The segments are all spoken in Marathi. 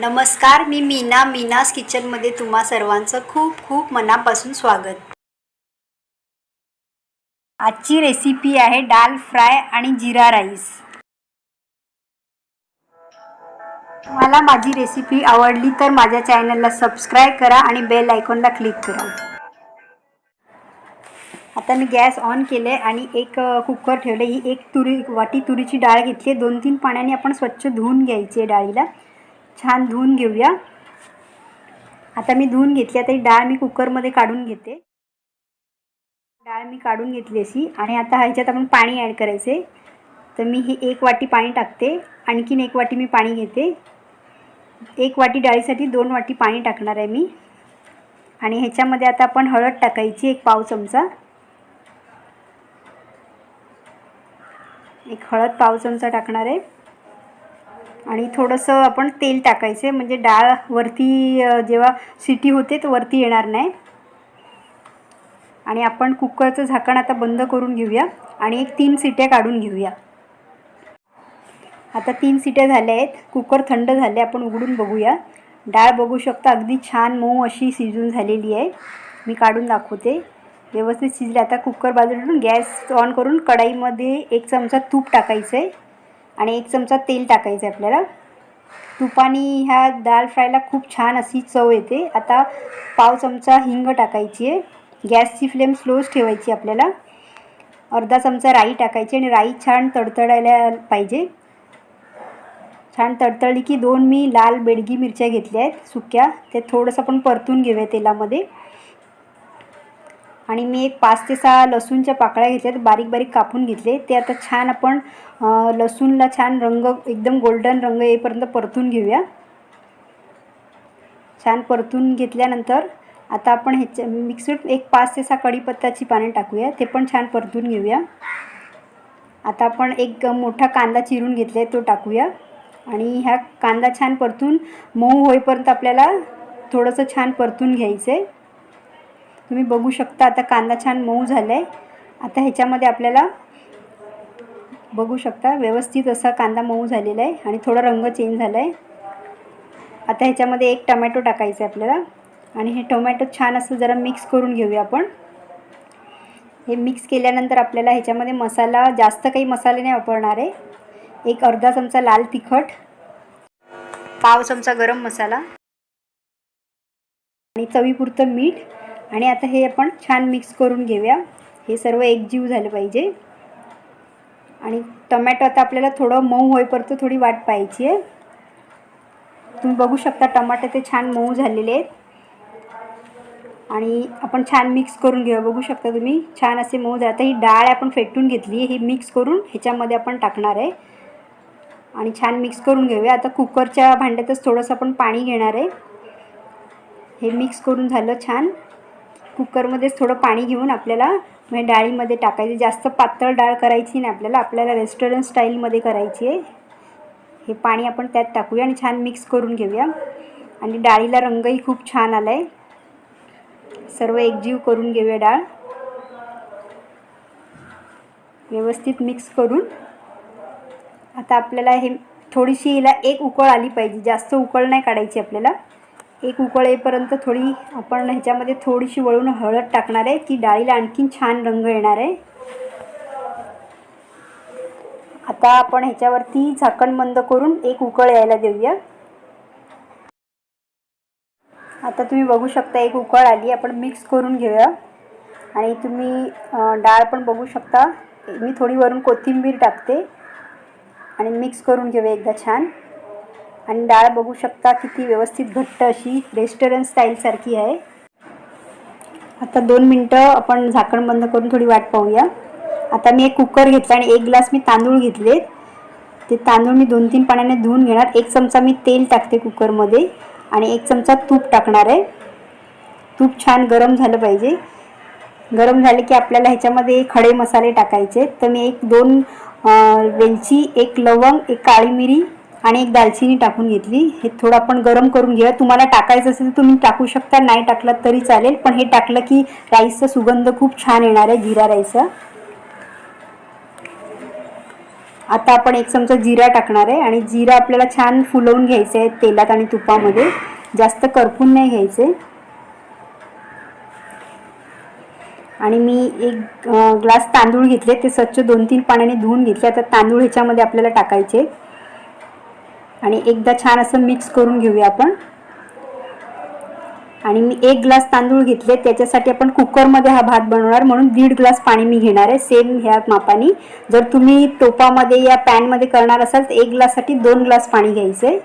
नमस्कार मी मीना मीनास किचनमध्ये तुम्हा सर्वांचं खूप खूप मनापासून स्वागत. आजची रेसिपी आहे डाल फ्राय आणि जिरा राईस. मला माझी रेसिपी आवडली तर माझ्या चॅनलला सबस्क्राईब करा आणि बेल आयकॉनला क्लिक करा. आता मी गॅस ऑन केले आणि एक कुकर ठेवले ही एक तुरी वाटी तुरीची डाळ घेतली दोन तीन पाण्याने आपण स्वच्छ धुवून घ्यायची आहे डाळीला. छान धुवून घेऊया. आता मी धुवून घेतली आता ही डाळ मी कुकरमध्ये काढून घेते. डाळ मी काढून घेतली अशी आणि आता ह्याच्यात आपण पाणी ॲड करायचे. तर मी ही एक वाटी पाणी टाकते. आणखीन एक वाटी मी पाणी घेते. एक वाटी डाळीसाठी दोन वाटी पाणी टाकणार आहे मी. आणि ह्याच्यामध्ये आता आपण हळद टाकायची एक पाव चमचा. एक हळद पाव चमचा टाकणार आहे. आणि थोडंसं आपण तेल टाकायचं म्हणजे डाळ वरती जेव्हा सिटी होते तर वरती येणार नाही. आणि आपण कुकरचं झाकण आता बंद करून घेऊया. आणि एक तीन सिट्या काढून घेऊया. आता तीन सिट्या झाल्या आहेत. कुकर थंड झाले आपण उघडून बघूया. डाळ बघू शकता अगदी छान मऊ अशी शिजून झालेली आहे. मी काढून दाखवते. व्यवस्थित शिजले. आता कुकर बाजूला गॅस ऑन करून कढाईमध्ये एक चमचा तूप टाकायचं आहे आणि एक चमचा तेल टाकायचं आहे आपल्याला. तुपाने ह्या दाल फ्रायला खूप छान अशी चव येते. आता पाव चमचा हिंग टाकायची आहे. गॅसची फ्लेम स्लोच ठेवायची आपल्याला. अर्धा चमचा राई टाकायची आणि राई छान तडतडायला पाहिजे. छान तडतडली की दोन मी लाल बेडगी मिरच्या घेतल्या आहेत सुक्या. ते थोडंसं आपण परतून घेऊया तेलामध्ये. आणि मी एक पाच ते सहा लसूणच्या पाकळ्या घेतल्यात बारीक बारीक कापून घेतले. ते आता छान आपण लसूणला छान रंग एकदम गोल्डन रंग येईपर्यंत परतून घेऊया. छान परतून घेतल्यानंतर आता आपण ह्याच्या मिक्सर एक पाच ते सहा कढीपत्ताची पाने टाकूया. ते पण छान परतून घेऊया. आता आपण एक मोठा कांदा चिरून घेतला आहे तो टाकूया. आणि ह्या कांदा छान परतून मऊ होईपर्यंत आपल्याला थोडंसं छान परतून घ्यायचं आहे तुम्ही बघू शकता आता कांदा छान मऊ झाला आहे आता ह्याच्यामध्ये आपल्याला बघू शकता व्यवस्थित असा कांदा मऊ झालेला आहे आणि थोडा रंग चेंज झाला आहे आता ह्याच्यामध्ये एक टमॅटो टाकायचं आहे आपल्याला आणि हे टोमॅटो छान असं जरा मिक्स करून घेऊया आपण. हे मिक्स केल्यानंतर आपल्याला ह्याच्यामध्ये मसाला जास्त काही मसाले नाही वापरणार आहे. एक अर्धा चमचा लाल तिखट पाव चमचा गरम मसाला आणि चवीपुरतं मीठ आणि आता हे आपण छान मिक्स करून घेऊया. हे सर्व एकजीव झालं पाहिजे. आणि टमॅटो आता आपल्याला थोडं मऊ होईपर्यंत थोडी वाट पाहायची आहे. तुम्ही बघू शकता टमाटे ते छान मऊ झालेले आहेत. आणि आपण छान मिक्स करून घेऊया. बघू शकता तुम्ही छान असे मऊ झाले. आता ही डाळ आपण फेटून घेतली ही मिक्स करून ह्याच्यामध्ये आपण टाकणार आहे. आणि छान मिक्स करून घेऊया. आता कुकरच्या भांड्यातच थोडंसं आपण पाणी घेणार आहे. हे मिक्स करून झालं छान. कुकरमध्येच थोडं पाणी घेऊन आपल्याला म्हणजे डाळीमध्ये टाकायची. जास्त पातळ डाळ करायची नाही आपल्याला. आपल्याला रेस्टॉरंट स्टाईलमध्ये करायची आहे. हे पाणी आपण त्यात टाकूया आणि छान मिक्स करून घेऊया. आणि डाळीला रंगही खूप छान आला आहे सर्व एकजीव करून घेऊया डाळ. व्यवस्थित मिक्स करून. आता आपल्याला हे थोडीशी हिला एक उकळ आली पाहिजे. जास्त उकळ नाही काढायची आपल्याला. एक उकळ येईपर्यंत थोडी आपण ह्याच्यामध्ये थोडीशी वळून हळद टाकणार आहे. की डाळीला आणखीन छान रंग येणार आहे. आता आपण ह्याच्यावरती झाकण बंद करून एक उकळ यायला देऊया. आता तुम्ही बघू शकता एक उकळ आली आपण मिक्स करून घेऊया. आणि तुम्ही डाळ पण बघू शकता. मी थोडी वरून कोथिंबीर टाकते. आणि मिक्स करून घेऊया एकदा छान. आणि डाळ बघू शकता किती व्यवस्थित घट्ट अशी रेस्टॉरंट स्टाईलसारखी आहे. आता दोन मिनटं आपण झाकण बंद करून थोडी वाट पाहूया. आता मी एक कुकर घेतला आणि एक ग्लास मी तांदूळ घेतले ते तांदूळ मी दोन तीन पाण्याने धुवून घेणार. एक चमचा मी तेल टाकते कुकरमध्ये आणि एक चमचा तूप टाकणार आहे. तूप छान गरम झालं पाहिजे. गरम झाले की आपल्याला ह्याच्यामध्ये खडे मसाले टाकायचे तर मी एक दोन वेलची एक लवंग एक काळी मिरी आणि एक दालचिनी टाकून घेतली. हे थोडं आपण गरम करून घेऊया. तुम्हाला टाकायचं असेल तर तुम्ही टाकू शकता. नाही टाकलं तरी चालेल. पण हे टाकलं की राईसचा सुगंध खूप छान येणार आहे जिरा राईसचा. आता आपण एक चमचा जिरा टाकणार आहे. आणि जिरा आपल्याला छान फुलवून घ्यायचं आहे तेलात आणि तुपामध्ये. जास्त करपून नाही घ्यायचे. आणि मी एक ग्लास तांदूळ घेतले. ते स्वच्छ दोन तीन पाण्याने धुवून घेतले. आता तांदूळ ह्याच्यामध्ये आपल्याला टाकायचे. आणि एकदा छान असं मिक्स करून घेऊया आपण. आणि मी एक ग्लास तांदूळ घेतले त्याच्यासाठी आपण कुकरमध्ये हा भात बनवणार. म्हणून दीड ग्लास पाणी मी घेणार आहे. सेम ह्या मापाने. जर तुम्ही टोपामध्ये या पॅनमध्ये करणार असाल तर एक ग्लाससाठी दोन ग्लास पाणी घ्यायचं आहे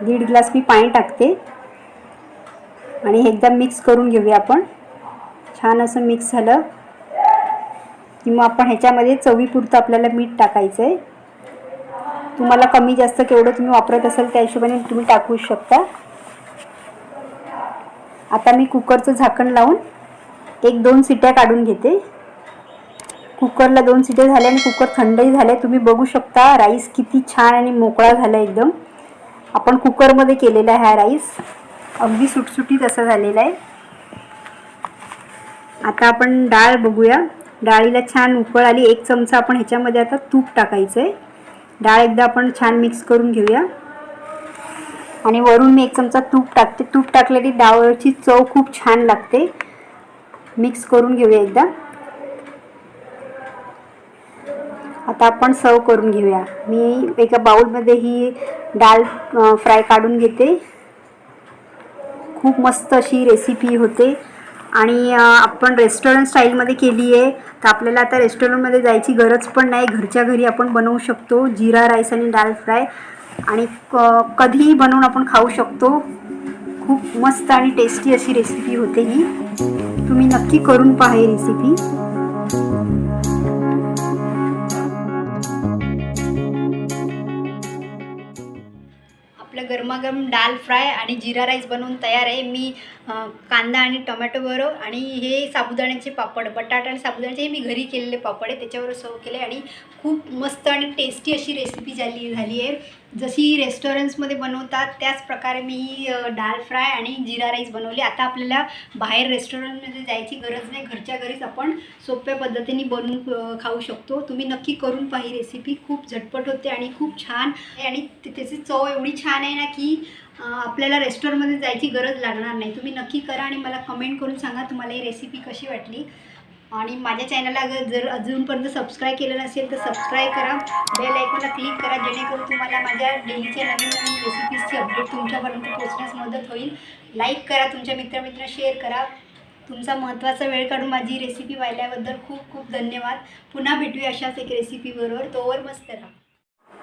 दीड ग्लास मी पाणी टाकते. आणि एकदा मिक्स करून घेऊया आपण. छान असं मिक्स झालं. की मग आपण ह्याच्यामध्ये चवीपुरतं आपल्याला मीठ टाकायचं आहे तुम्हाला कमी जास्त केवढं तुम्ही वापरत असाल त्या हिशोबाने तुम्ही टाकू शकता. आता मी कुकरचं झाकण लावून एक दोन सिट्या काढून घेते. कुकरला दोन सिट्या झाल्या आणि कुकर थंडही झाले तुम्ही बघू शकता राईस किती छान आणि मोकळा झाला एकदम. आपण कुकरमध्ये केलेला आहे हा राईस. अगदी सुटसुटीत असा झालेला आहे. आता आपण डाळ बघूया. डाळीला छान उकळ आली एक चमचा आपण ह्याच्यामध्ये आता तूप टाकायचं आहे डाळ एकदा आपण छान मिक्स करून घेऊया. आणि वरून मी एक चमचा तूप टाकते. तूप टाकलेली डाळची चव खूप छान लागते. मिक्स करून घेऊया एकदा. आता आपण सर्व करून घेऊया. मी एका बाउलमध्ये ही डाळ फ्राय काढून घेते. खूप मस्त अशी रेसिपी होते. आणि आपण रेस्टॉरंट स्टाईलमध्ये केली आहे तर आपल्याला आता रेस्टॉरंटमध्ये जायची गरज पण नाही. घरच्या घरी आपण बनवू शकतो जिरा राईस आणि दाल फ्राय आणि क कधीही बनवून आपण खाऊ शकतो. खूप मस्त आणि टेस्टी अशी रेसिपी होते ही. तुम्ही नक्की करून पहा ही रेसिपी आपलं गरमागरम डाल फ्राय आणि जिरा राईस बनवून तयार आहे. मी कांदा आणि टोमॅटो बरोबर आणि हे साबुदाण्याचे पापड बटाटा आणि साबुदाण्याचे हे मी घरी केलेले पापड आहे त्याच्यावर सर्व केले आणि खूप मस्त आणि टेस्टी अशी रेसिपी झाली झाली आहे. जशी रेस्टॉरंट्समध्ये बनवतात त्याच प्रकारे मी डाळ डाल फ्राय आणि जिरा राईस बनवली. आता आपल्याला बाहेर रेस्टॉरंटमध्ये जायची गरज नाही. घरच्या घरीच आपण सोप्या पद्धतीने बनवून खाऊ शकतो. तुम्ही नक्की करून पाही रेसिपी खूप झटपट होते आणि खूप छान आणि त्याची चव एवढी छान आहे ना की आपल्याला रेस्टॉरंटमध्ये जायची गरज लागणार नाही. तुम्ही नक्की करा आणि मला कमेंट करून सांगा तुम्हाला ही रेसिपी कशी वाटली. आणि माझ्या चॅनलला अगर जर अजूनपर्यंत सबस्क्राईब केलं नसेल तर सबस्क्राईब करा. बेल आयकॉनला क्लिक करा जेणेकरून तुम्हाला माझ्या डेलीच्या नवीन नवीन रेसिपीजची अपडेट तुमच्यापर्यंत पोचण्यास मदत होईल. लाईक करा तुमच्या मित्रमित्र शेअर करा. तुमचा महत्त्वाचा वेळ काढून माझी रेसिपी पाहिल्याबद्दल खूप खूप धन्यवाद. पुन्हा भेटूया अशाच एक रेसिपीबरोबर तोवर मस्त राहा.